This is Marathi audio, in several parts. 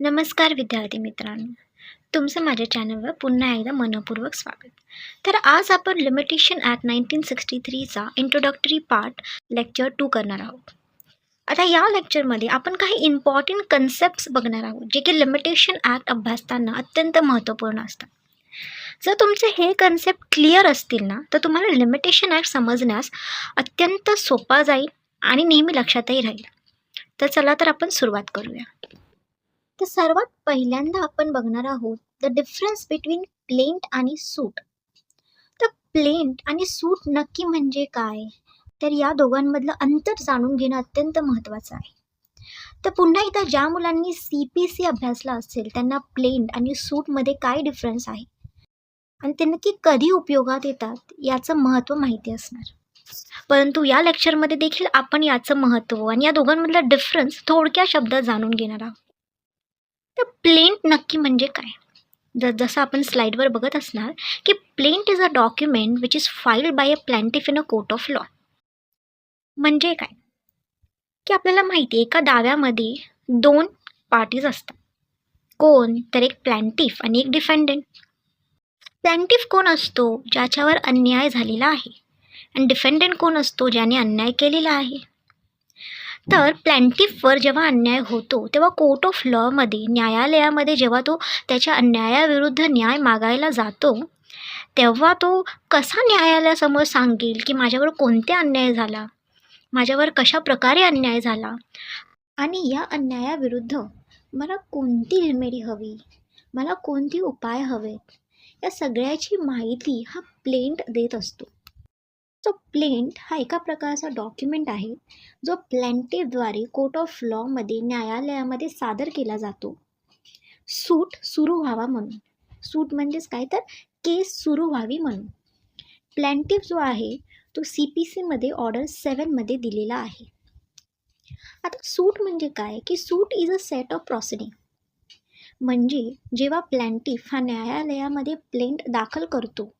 नमस्कार विद्यार्थी मित्रांनो. तुमचं माझ्या चॅनलवर पुन्हा एकदा मनपूर्वक स्वागत. तर आज आपण लिमिटेशन ॲक्ट नाईन्टीन सिक्स्टी थ्रीचा इंट्रोडक्टरी पार्ट लेक्चर टू करणार आहोत. आता या लेक्चरमध्ये आपण काही इम्पॉर्टंट कन्सेप्ट्स बघणार आहोत जे की लिमिटेशन ॲक्ट अभ्यासताना अत्यंत महत्त्वपूर्ण असतात. जर तुमचे हे कन्सेप्ट क्लिअर असतील ना तर तुम्हाला लिमिटेशन ॲक्ट समजण्यास अत्यंत सोपा जाईल आणि नेहमी लक्षातही राहील. तर चला तर आपण सुरुवात करूया. तर सर्वात पहिल्यांदा आपण बघणार आहोत द डिफरन्स बिटवीन प्लेंट आणि सूट तर प्लेंट आणि सूट नक्की म्हणजे काय? तर या दोघांमधलं अंतर जाणून घेणं अत्यंत महत्त्वाचं आहे. तर पुन्हा एकदा ज्या मुलांनी सी पी सी अभ्यासला असेल त्यांना प्लेंट आणि सूटमध्ये काय डिफरन्स आहे? आणि ते नक्की कधी उपयोगात येतात याचं महत्त्व माहिती असणार. परंतु या लेक्चरमध्ये देखील आपण याचं महत्त्व आणि या दोघांमधला डिफरन्स थोडक्या शब्दात जाणून घेणार आहोत. तर प्लेंट नक्की म्हणजे काय? ज जसं आपण स्लाईडवर बघत असणार की plaint is a document which is filed by a plaintiff in a court of law म्हणजे काय? की आपल्याला माहिती आहे एका दाव्यामध्ये दोन पार्टीज असतात. कोण? तर एक प्लॅन्टिफ आणि एक डिफेंडंट प्लॅन्टिफ कोण असतो? ज्याच्यावर अन्याय झालेला आहे. आणि डिफेंडंट कोण असतो? ज्याने अन्याय केलेला आहे. तर प्लॅन्टिफवर जेव्हा अन्याय होतो तेव्हा कोर्ट ऑफ लॉमध्ये न्यायालयामध्ये जेव्हा तो त्याच्या अन्यायाविरुद्ध न्याय मागायला जातो तेव्हा तो कसा न्यायालयासमोर सांगेल की माझ्यावर कोणत्या अन्याय झाला? माझ्यावर कशा प्रकारे अन्याय झाला? आणि या अन्यायाविरुद्ध मला कोणती रेमेडी हवी? मला कोणती उपाय हवेत? या सगळ्याची माहिती हा प्लेंट देत असतो. तो प्लेंट हा एका प्रकारचा डॉक्युमेंट आहे जो प्लॅन्टिव्हद्वारे कोर्ट ऑफ लॉमध्ये न्यायालयामध्ये सादर केला जातो. सूट सुरू व्हावा म्हणून. सूट म्हणजेच काय तर? केस सुरू व्हावी म्हणून. प्लॅन्टिफ जो आहे तो सी पी सीमध्ये ऑर्डर सेवनमध्ये दिलेला आहे. आता सूट म्हणजे काय? की suit is a set of proceeding म्हणजे जेव्हा प्लॅन्टिफ हा न्यायालयामध्ये प्लेंट दाखल करतो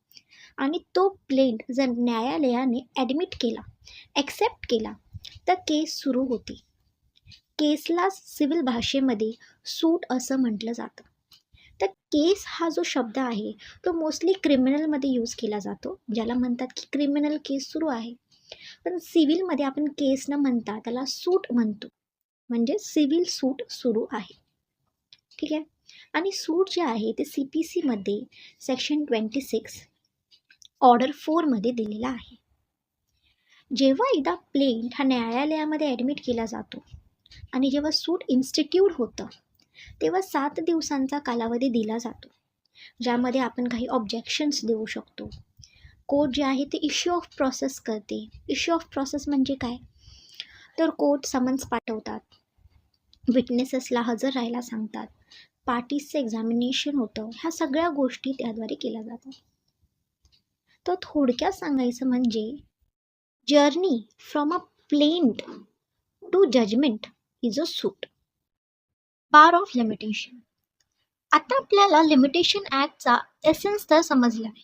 आणि तो प्लेंट जर न्यायालयाने ॲडमिट केला ॲक्सेप्ट केला तर केस सुरू होती. केसला सिव्हिल भाषेमध्ये सूट असं म्हटलं जातं. तर केस हा जो शब्द आहे तो मोस्टली क्रिमिनलमध्ये यूज केला जातो. ज्याला म्हणतात की क्रिमिनल केस सुरू आहे. पण सिव्हिलमध्ये आपण केस न म्हणता त्याला सूट म्हणतो. म्हणजे सिव्हिल सूट सुरू आहे. ठीक आहे? आणि सूट जे आहे ते सी पी सीमध्ये सेक्शन ट्वेंटी सिक्स ऑर्डर फोरमध्ये दिलेला आहे. जेव्हा एकदा प्लेंट हा न्यायालयामध्ये ॲडमिट केला जातो आणि जेव्हा सूट इन्स्टिट्यूट होतं तेव्हा सात दिवसांचा कालावधी दिला जातो ज्यामध्ये आपण काही ऑब्जेक्शन्स देऊ शकतो. कोर्ट जे आहे ते इश्यू ऑफ प्रोसेस करते. इश्यू ऑफ प्रोसेस म्हणजे काय? तर कोर्ट समन्स पाठवतात. विटनेसेसला हजर राहायला सांगतात. पार्टीजचं एक्झामिनेशन होतं. ह्या सगळ्या गोष्टी त्याद्वारे केल्या जातात. तर थोडक्यात सांगायचं म्हणजे journey from a plaint to judgment is a suit bar of limitation आता आपल्याला लिमिटेशन ॲक्टचा एसेन्स तर समजला आहे.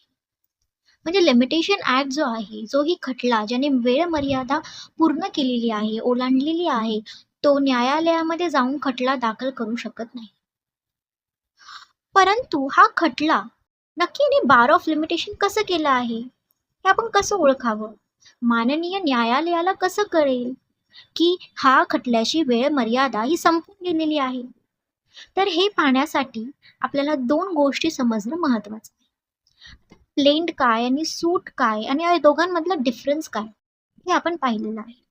म्हणजे लिमिटेशन ॲक्ट जो आहे जो ही खटला ज्याने वेळ मर्यादा पूर्ण केलेली आहे ओलांडलेली आहे तो न्यायालयामध्ये जाऊन खटला दाखल करू शकत नाही. परंतु हा खटला नक्की बार ऑफ लिमिटेशन कसं केलं आहे? हे आपण कसं ओळखावं? माननीय न्यायालयाला कसं कळेल? की हा खटल्याची वेळ मर्यादा ही संपून गेलेली आहे. तर हे पाहण्यासाठी आपल्याला दोन गोष्टी समजणं महत्त्वाचं आहे. प्लेंट काय आणि सूट काय आणि या दोघांमधला डिफरन्स काय हे आपण पाहिलेलं आहे.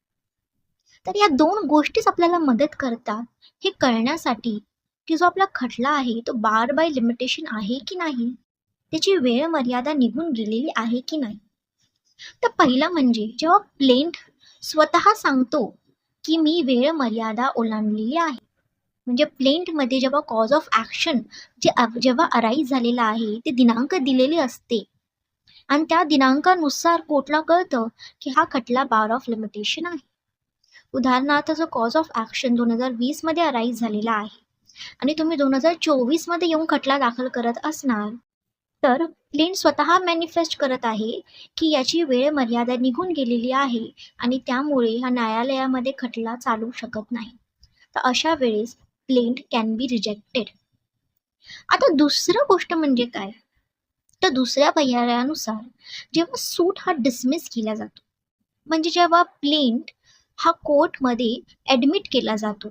तर या दोन गोष्टीच आपल्याला मदत करतात हे कळण्यासाठी की जो आपला खटला आहे तो बार बाय लिमिटेशन आहे की नाही? त्याची वेळ मर्यादा निघून गेलेली आहे की नाही? तर पहिला म्हणजे जेव्हा प्लेंट स्वतः सांगतो की मी वेळ मर्यादा ओलांडलेली आहे. म्हणजे प्लेंटमध्ये जेव्हा कॉज ऑफ ॲक्शन जे जेव्हा अराईज झालेला आहे ते दिनांक दिलेले असते. आणि त्या दिनांकानुसार कोर्टला कळतं की हा खटला बार ऑफ लिमिटेशन आहे. उदाहरणार्थ जो कॉज ऑफ ॲक्शन दोन हजार वीसमध्ये अराईज झालेला आहे. आणि तुम्ही दोन हजार चोवीसमध्ये येऊन खटला दाखल करत असणार तर प्लेंट स्वतः मॅनिफेस्ट करत आहे की याची वेळ मर्यादा निघून गेलेली आहे आणि त्यामुळे हा न्यायालयामध्ये खटला चालू शकत नाही. तर अशा वेळेस क्लिंट कॅन बी रिजेक्टेड आता दुसरं गोष्ट म्हणजे काय? तर दुसऱ्या पर्यायानुसार जेव्हा सूट हा डिसमिस केला जातो म्हणजे जेव्हा प्लेंट हा कोर्टमध्ये ॲडमिट केला जातो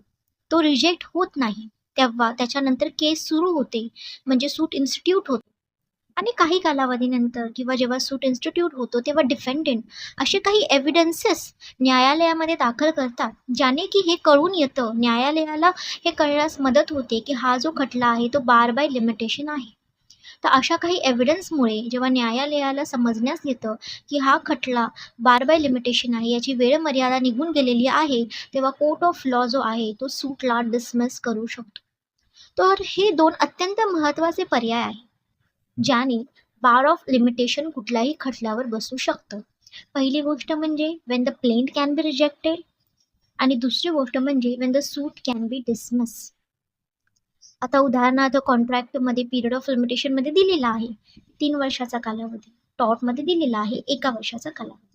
तो रिजेक्ट होत नाही तेव्हा त्याच्यानंतर केस सुरू होते म्हणजे सूट इन्स्टिट्यूट होते. आणि काही कालावधीनंतर किंवा जेव्हा सूट इन्स्टिट्यूट होतो तेव्हा डिफेंडेंट असे काही एव्हिडन्सेस न्यायालयामध्ये दाखल करतात ज्याने की हे कळून येतं न्यायालयाला हे कळण्यास मदत होते की हा जो खटला आहे तो बार बाय लिमिटेशन आहे. तर अशा काही एव्हिडन्समुळे जेव्हा न्यायालयाला समजण्यास येतं की हा खटला बार बाय लिमिटेशन आहे याची वेळ मर्यादा निघून गेलेली आहे तेव्हा कोर्ट ऑफ लॉ जो आहे तो सूटला डिसमिस करू शकतो. तर हे दोन अत्यंत महत्त्वाचे पर्याय आहेत. ज्याने बार ऑफ लिमिटेशन कुठल्याही खटल्यावर बसू शकतं. पहिली गोष्ट म्हणजे when the plaint can be rejected आणि दुसरी गोष्ट म्हणजे when the suit can be dismiss आता उदाहरणार्थ कॉन्ट्रॅक्टमध्ये पिरियड ऑफ लिमिटेशनमध्ये दिलेला आहे. तीन वर्षाचा कालावधी. टॉटमध्ये दिलेला आहे. एका वर्षाचा कालावधी.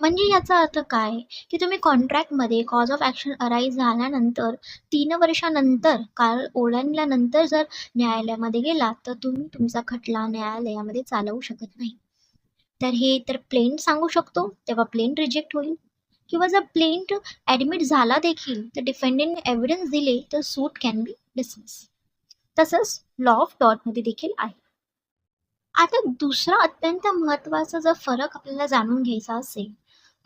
म्हणजे याचा अर्थ काय? की तुम्ही कॉन्ट्रॅक्टमध्ये कॉज ऑफ ॲक्शन अराईज झाल्यानंतर तीन वर्षानंतर काल ओलांडल्यानंतर जर न्यायालयामध्ये गेला तर तुम्ही तुमचा खटला न्यायालयामध्ये चालवू शकत नाही. तर हे तर प्लेन सांगू शकतो तेव्हा प्लेन रिजेक्ट होईल. किंवा जर प्लेंट ॲडमिट झाला देखील तर डिफेंडेंटने एव्हिडन्स दिले तर सूट कॅन बी डिसमिस तसंच लॉ ऑफ टॉटमध्ये देखील आहे. आता दुसरा अत्यंत महत्त्वाचा जर फरक आपल्याला जाणून घ्यायचा असेल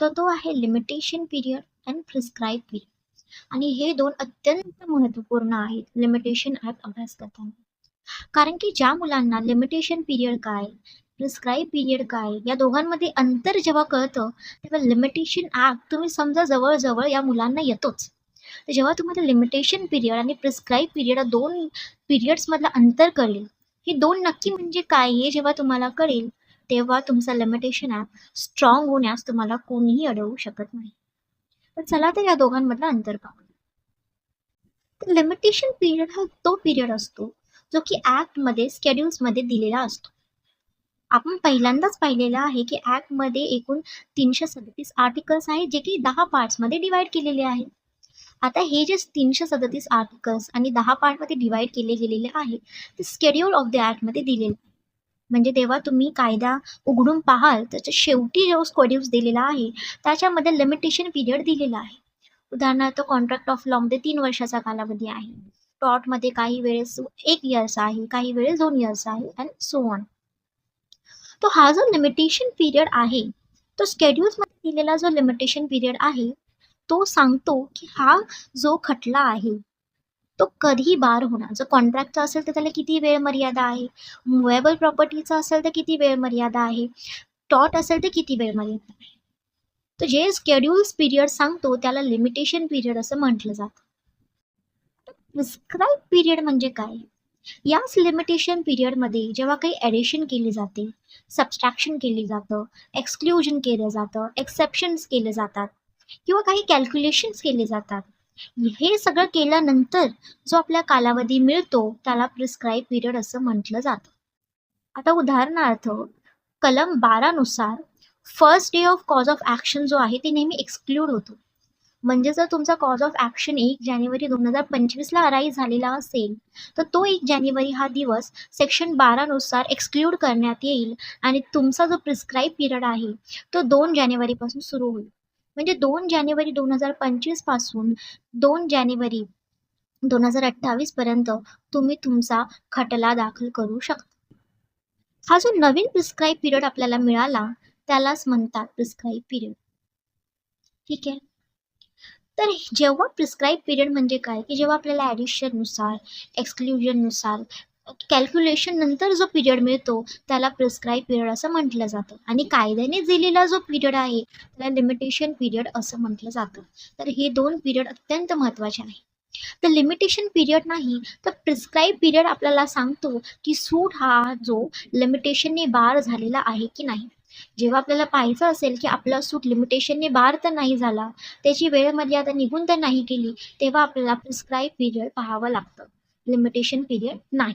तर तो आहे limitation period and prescribe period आणि हे दोन अत्यंत महत्त्वपूर्ण आहेत लिमिटेशन ऍप अभ्यास करताना. कारण की ज्या मुलांना लिमिटेशन पिरियड काय प्रिस्क्राईब पिरियड काय या दोघांमध्ये अंतर जेव्हा कळतं तेव्हा लिमिटेशन ऍप तुम्ही समजा जवळजवळ या मुलांना येतोच. तर जेव्हा तुम्हाला लिमिटेशन पिरियड आणि प्रिस्क्राईब पिरियड दोन पिरियड्समधलं अंतर कळेल हे दोन नक्की म्हणजे काय हे जेव्हा तुम्हाला कळेल तेव्हा तुमचा लिमिटेशन ॲप स्ट्रॉंग होण्यास तुम्हाला कोणीही अडवू शकत नाही. तर चला तर या दोघांमधलं अंतर पाहू लिमिटेशन पिरियड हा तो पिरियड असतो जो की ॲक्टमध्ये स्केड्युल्समध्ये दिलेला असतो. आपण पहिल्यांदाच पाहिलेलं आहे की ॲक्टमध्ये एकूण तीनशे सदतीस आर्टिकल्स आहेत जे की दहा पार्ट्समध्ये डिवाईड केलेले आहेत. आता हे जे तीनशे सदतीस आर्टिकल्स आणि दहा पार्टमध्ये डिवाईड केले गेलेले आहे ते स्केड्यूल ऑफ द ॲक्टमध्ये दिलेले आहे. म्हणजे तेव्हा तुम्ही कायदा उघडून पाहाल त्याच्या शेवटी जो स्केड्यूल्स दिलेला आहे त्याच्यामध्ये लिमिटेशन पिरियड दिलेला आहे. उदाहरणार्थ कॉन्ट्रॅक्ट ऑफ लॉमध्ये तीन वर्षाचा कालावधी आहे. टॉटमध्ये काही वेळेस एक इयर्स आहे काही वेळेस दोन इयर्स आहे अँड सो ऑन तो हा जो लिमिटेशन पिरियड आहे तो स्केड्यूल्समध्ये दिलेला जो लिमिटेशन पिरियड आहे तो सांगतो की हा जो खटला आहे तो कधी बार होणार. जर कॉन्ट्रॅक्टचा असेल तर त्याला किती वेळ मर्यादा आहे? मुवेबल प्रॉपर्टीचा असेल तर किती वेळ मर्यादा आहे? टॉट असेल तर किती वेळ मर्यादा आहे? तर जे स्केड्युल्स पिरियड सांगतो त्याला लिमिटेशन पिरियड असं म्हटलं जातं. प्रिस्क्राईब पिरियड म्हणजे काय? याच लिमिटेशन पिरियडमध्ये जेव्हा काही ॲडिशन केली जाते सबस्ट्रॅक्शन केली जातं एक्सक्ल्युजन केलं जातं एक्सेप्शन्स केले जातात किंवा काही कॅल्क्युलेशन्स केले जातात हे सगळं केल्यानंतर जो आपल्या कालावधी मिळतो त्याला प्रिस्क्राईब पिरियड असं म्हटलं जातं. आता उदाहरणार्थ कलम बारानुसार first day of cause of action जो आहे ते नेहमी एक्सक्लूड होतो. म्हणजे जर तुमचा कॉज ऑफ ॲक्शन एक जानेवारी दोन हजार पंचवीसला अराईज झालेला असेल तर तो एक जानेवारी हा दिवस सेक्शन बारानुसार एक्सक्लूड करण्यात येईल आणि तुमचा जो प्रिस्क्राईब पिरियड आहे तो दोन जानेवारीपासून सुरू होईल. म्हणजे दोन जानेवारी दोन हजार पंचवीसपासून दोन जानेवारी दोन हजार अठ्ठावीस पर्यंत तुम्ही तुमचा खटला दाखल करू शकता. हा जो नवीन प्रिस्क्राईब पिरियड आपल्याला मिळाला त्यालाच म्हणतात प्रिस्क्राईब पिरियड ठीक आहे? तर जेव्हा प्रिस्क्राईब पिरियड म्हणजे काय? की जेव्हा आपल्याला ॲडिशननुसार एक्सक्ल्युजननुसार कॅल्क्युलेशन नंतर जो पिरियड मिळतो त्याला प्रिस्क्राईब पिरियड असं म्हटलं जातं. आणि कायद्याने दिलेला जो पिरियड आहे त्याला लिमिटेशन पिरियड असं म्हटलं जातं. तर हे दोन पिरियड अत्यंत महत्त्वाचे आहे तर लिमिटेशन पिरियड नाही तर प्रिस्क्राईब पिरियड आपल्याला सांगतो की सूट हा जो लिमिटेशनने बार झालेला आहे की नाही. जेव्हा आपल्याला पाहायचं असेल की आपला सूट लिमिटेशनने बार तर नाही झाला त्याची वेळ मर्यादा निघून तर नाही गेली तेव्हा आपल्याला प्रिस्क्राईब पिरियड पाहावं लागतं. लिमिटेशन पिरियड नाही.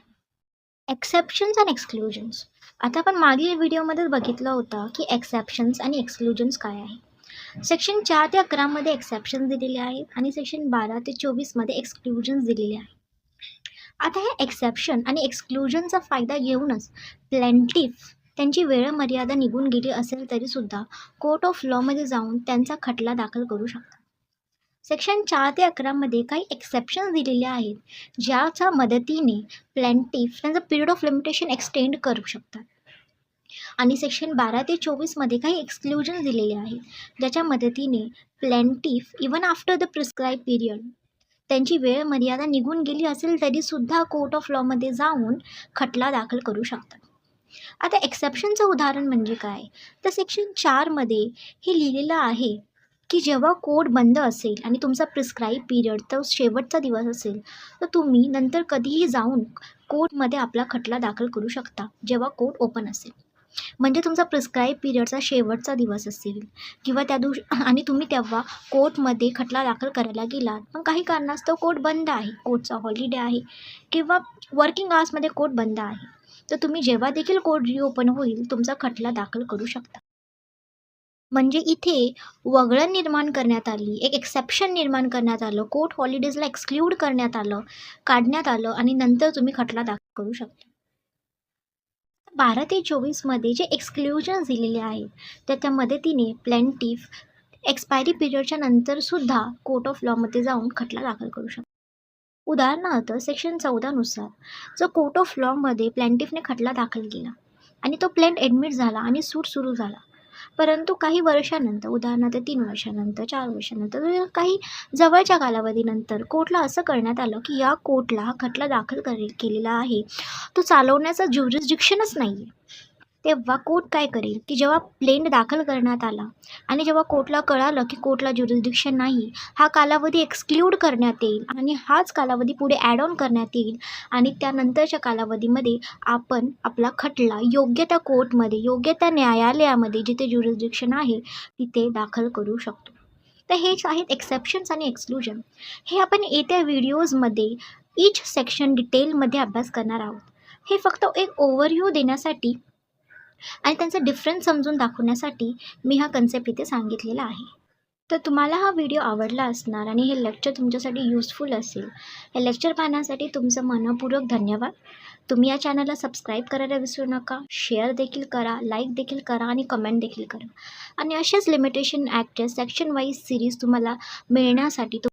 एक्सेप्शन्स अँड एक्सक्लुजन्स आता आपण मागील व्हिडिओमध्ये बघितलं होतं की एक्सेप्शन्स आणि एक्सक्लुजन्स काय आहे. सेक्शन चार ते अकरामध्ये एक्सेप्शन्स दिलेले आहेत आणि सेक्शन बारा ते चोवीसमध्ये एक्सक्लुजन्स दिलेले आहे आता हे एक्सेप्शन आणि एक्सक्लुजनचा फायदा घेऊनच प्लेंटिफ त्यांची वेळ मर्यादा निघून गेली असेल तरीसुद्धा कोर्ट ऑफ लॉमध्ये जाऊन त्यांचा खटला दाखल करू शकतात. सेक्शन चार ते अकरामध्ये काही एक्सेप्शन्स दिलेले आहेत ज्याच्या मदतीने प्लॅन्टिफ त्यांचं पिरियड ऑफ लिमिटेशन एक्सटेंड करू शकतात. आणि सेक्शन बारा ते चोवीसमध्ये काही एक्सक्लुजन दिलेले आहेत ज्याच्या मदतीने plaintiff even after the prescribe period त्यांची वेळ मर्यादा निघून गेली असेल तरीसुद्धा कोर्ट ऑफ लॉमध्ये जाऊन खटला दाखल करू शकतात. आता एक्सेप्शनचं उदाहरण म्हणजे काय? तर सेक्शन चारमध्ये हे लिहिलेलं आहे की जेव्हा कोर्ट बंद असेल आणि तुमचा प्रिस्क्राईब पिरियड तो शेवटचा दिवस असेल तर तुम्ही नंतर कधीही जाऊन कोर्टमध्ये आपला खटला दाखल करू शकता जेव्हा कोर्ट ओपन असेल. म्हणजे तुमचा प्रिस्क्राईब पिरियडचा शेवटचा दिवस असेल किंवा त्या दिवशी आणि तुम्ही तेव्हा कोर्टमध्ये खटला दाखल करायला गेलात पण काही कारणास्तव कोर्ट बंद आहे कोर्टचा हॉलिडे आहे किंवा वर्किंग आवर्समध्ये कोर्ट बंद आहे तर तुम्ही जेव्हा देखील कोर्ट रिओपन होईल तुमचा खटला दाखल करू शकता. म्हणजे इथे वगळण निर्माण करण्यात आली एक एक्सेप्शन निर्माण करण्यात आलं कोर्ट हॉलिडेजला एक्सक्ल्यूड करण्यात आलं काढण्यात आलं आणि नंतर तुम्ही खटला दाखल करू शकता. बारा ते चोवीसमध्ये जे एक्सक्ल्युजन्स दिलेले आहेत त्याच्या मदतीने प्लॅन्टिफ एक्सपायरी पिरियडच्या नंतरसुद्धा कोर्ट ऑफ लॉमध्ये जाऊन खटला दाखल करू शकतो. उदाहरणार्थ सेक्शन चौदानुसार जो कोर्ट ऑफ लॉमध्ये प्लॅन्टिफने खटला दाखल केला आणि तो प्लॅन्ट ॲडमिट झाला आणि सूट सुरू झाला परंतु काही वर्षानंतर उदाहरणार्थ तीन वर्षानंतर चार वर्षानंतर काही जवळच्या कालावधीनंतर कोर्टला असं करण्यात आलं की या कोर्टला हा खटला दाखल करे केलेला आहे. तो चालवण्याचा ज्युरिस्डिक्शनच नाही आहे तेव्हा कोर्ट काय करेल? की जेव्हा प्लेंट दाखल करण्यात आला आणि जेव्हा कोर्टला कळालं की कोर्टला ज्युरिस्डिक्शन नाही हा कालावधी एक्सक्ल्यूड करण्यात येईल आणि हाच कालावधी पुढे ॲड ऑन करण्यात येईल आणि त्यानंतरच्या कालावधीमध्ये आपण आपला खटला योग्य त्या कोर्टमध्ये योग्य त्या न्यायालयामध्ये जिथे ज्युरिस्डिक्शन आहे तिथे दाखल करू शकतो. तर हेच आहेत एक्सेप्शन्स आणि एक्सक्लूजन हे आपण येत्या व्हिडिओजमध्ये ईच सेक्शन डिटेलमध्ये अभ्यास करणार आहोत. हे फक्त एक ओव्हरव्ह्यू देण्यासाठी आणि त्यांचा डिफरन्स समजून दाखवण्यासाठी मी हा कन्सेप्ट इथे सांगितलेला आहे. तर तुम्हाला हा व्हिडिओ आवडला असणार आणि हे लेक्चर तुमच्यासाठी युजफुल असेल. हे लेक्चर पाहण्यासाठी तुमचं मनपूर्वक धन्यवाद. तुम्ही या चॅनलला सबस्क्राईब करायला विसरू नका शेअर देखील करा लाईक देखील करा आणि कमेंट देखील करा. आणि अशाच लिमिटेशन ॲक्टच्या सेक्शन वाईज सिरीज तुम्हाला मिळण्यासाठी